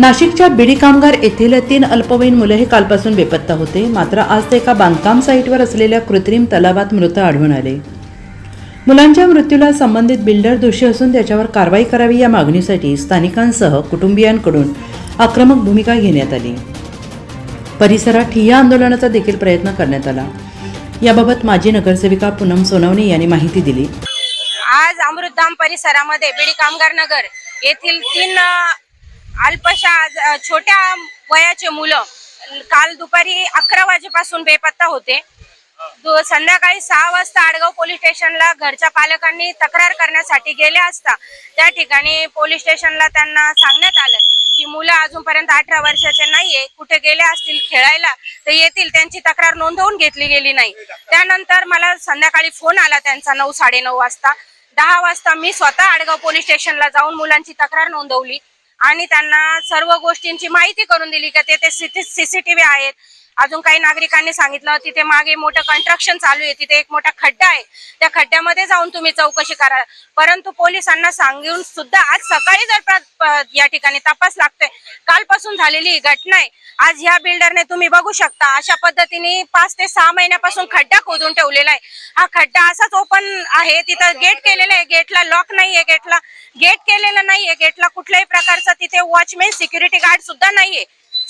नाशिकच्या बिडी कामगार येथील तीन अल्पवयीन मुलं हे कालपासून बेपत्ता होते. मात्र आज ते एका बांधकाम साईटवर असलेल्या कृत्रिम तलावात मृत आढळून आले. मुलांच्या मृत्यूला संबंधित बिल्डर दोषी असून त्याच्यावर कारवाई करावी या मागणीसाठी स्थानिकांसह कुटुंबियांकडून आक्रमक भूमिका घेण्यात आली. परिसरात ठिय्या आंदोलनाचा देखील प्रयत्न करण्यात आला. याबाबत माजी नगरसेविका पूनम सोनवणे यांनी माहिती दिली. आज अमृतधाम परिसरामध्ये बिडी कामगार नगर येथील तीन अल्पशा छोट्या वयाचे मुलं. काल दुपारी अकरा वाजेपासून बेपत्ता होते. दु- संध्याकाळी सहा वाजता आडगाव पोलीस स्टेशनला घरच्या पालकांनी तक्रार करण्यासाठी गेले असता त्या ठिकाणी पोलीस स्टेशनला त्यांना सांगण्यात आलं की मुलं अजूनपर्यंत अठरा वर्षाचे नाहीये कुठे गेले असतील खेळायला तर येतील त्यांची तक्रार नोंदवून घेतली गेली नाही. त्यानंतर मला संध्याकाळी फोन आला त्यांचा नऊ साडेनऊ वाजता. दहा वाजता मी स्वतः आडगाव पोलीस स्टेशनला जाऊन मुलांची तक्रार नोंदवली. आणि त्यांना सर्व गोष्टींची माहिती करून दिली का तेथे सीसीटीव्ही आहेत. अजून काही नागरिकांनी सांगितलं तिथे मागे मोठं कन्स्ट्रक्शन चालू आहे तिथे एक मोठा खड्डा आहे. त्या खड्ड्यामध्ये जाऊन तुम्ही चौकशी करा परंतु पोलिसांना सांगून सुद्धा आज सकाळी जर या ठिकाणी तपास लागतोय कालपासून झालेली ही घटना आहे. आज ह्या बिल्डरने तुम्ही बघू शकता अशा पद्धतीने पाच ते सहा महिन्यापासून खड्डा खोदून ठेवलेला आहे. हा खड्डा असाच ओपन आहे तिथं गेट केलेलं आहे गेटला लॉक नाहीये गेटला गेट केलेलं नाहीये गेटला कुठल्याही प्रकारचा तिथे वॉचमॅन सिक्युरिटी गार्ड सुद्धा नाहीये.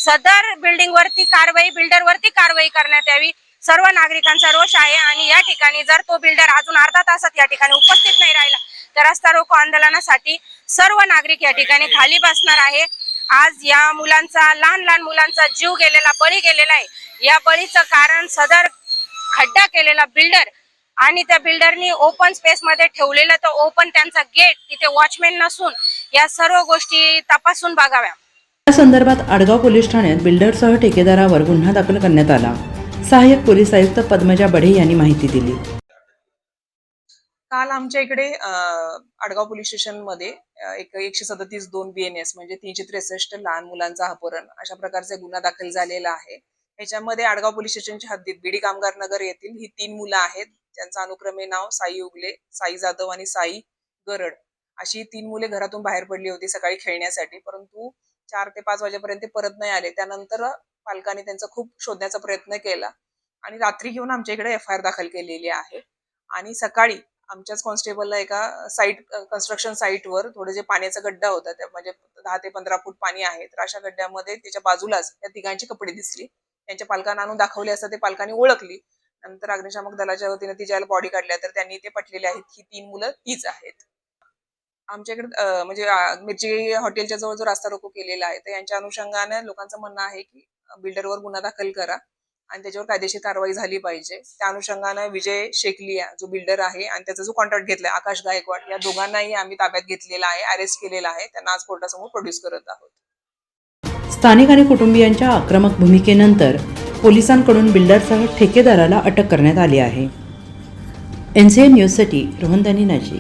सदर बिल्डिंग वरती कारवाई बिल्डर वरती कारवाई करण्यात यावी. सर्व नागरिकांचा रोष आहे आणि या ठिकाणी जर तो बिल्डर अजून अर्धा तासात या ठिकाणी उपस्थित नाही राहिला तर रस्ता रोको आंदोलनासाठी सर्व नागरिक या ठिकाणी खाली बसणार आहे. आज या मुलांचा लहान लहान मुलांचा जीव गेलेला बळी गेलेला आहे. या बळीचं कारण सदर खड्डा केलेला बिल्डर आणि त्या बिल्डरनी ओपन स्पेस मध्ये ठेवलेलं तर ओपन त्यांचा गेट तिथे वॉचमॅन नसून या सर्व गोष्टी तपासून बघाव्या. या संदर्भात आडगाव पोलीस ठाण्यात बिल्डरसह ठेकेदारावर गुन्हा दाखल करण्यात आला. सहाय्यक पोलीस आयुक्त पद्मजा बढे यांनी माहिती दिली. काल आमच्या इकडे आडगाव पोलीस स्टेशनमध्ये एक एकशे सदतीस दोन बीएनएस म्हणजे तीनशे त्रेसष्ट लहान मुलांचा अपहरण अशा प्रकारचे गुन्हा दाखल झालेला आहे. याच्यामध्ये आडगाव पोलीस स्टेशनच्या हद्दीत बीडी कामगार नगर येथील ही तीन मुलं आहेत. ज्यांचं अनुक्रमे नाव साई उगले साई जाधव आणि साई गरड. अशी तीन मुले घरातून बाहेर पडली होती सकाळी खेळण्यासाठी. परंतु चार ते पाच वाजेपर्यंत ते परत नाही आले. त्यानंतर पालकांनी त्यांचा खूप शोधण्याचा प्रयत्न केला. आणि रात्री घेऊन आमच्या इकडे एफ आय आर दाखल केलेली आहे. आणि सकाळी आमच्याच कॉन्स्टेबलला एका साईट कन्स्ट्रक्शन साईटवर थोडं जे पाण्याचा गड्डा होता त्या म्हणजे दहा ते पंधरा फूट पाणी आहे तर अशा गड्ड्यामध्ये त्याच्या बाजूलाच त्या तिघांची कपडे दिसली. त्यांच्या पालकांना आणून दाखवले असता ते पालकांनी ओळखली. नंतर अग्निशामक दलाच्या वतीने तिच्या बॉडी काढल्या तर त्यांनी ते पटलेले आहेत. ही तीन मुलं तीच आहेत. आमच्याकडे म्हणजे मिरची हॉटेलच्या जवळ जो रास्ता रोको केलेला आहे तर यांच्या अनुषंगाने लोकांचं म्हणणं आहे की बिल्डरवर गुन्हा दाखल करा आणि त्याच्यावर कायदेशीर कारवाई झाली पाहिजे. त्या अनुषंगानं विजय शेखलिया जो बिल्डर आहे आणि त्याचा जो कॉन्ट्रॅक्ट घेतलाय आकाश गायकवाड या दोघांनाही आम्ही ताब्यात घेतलेला आहे अरेस्ट केलेला आहे. त्यांना आज कोर्टासमोर प्रोड्यूस करत आहोत. स्थानिक आणि कुटुंबियांच्या आक्रमक भूमिकेनंतर पोलिसांकडून बिल्डरसह ठेकेदाराला अटक करण्यात आली आहे. एन सी एन न्यूजसाठी रोहनदानी नाजी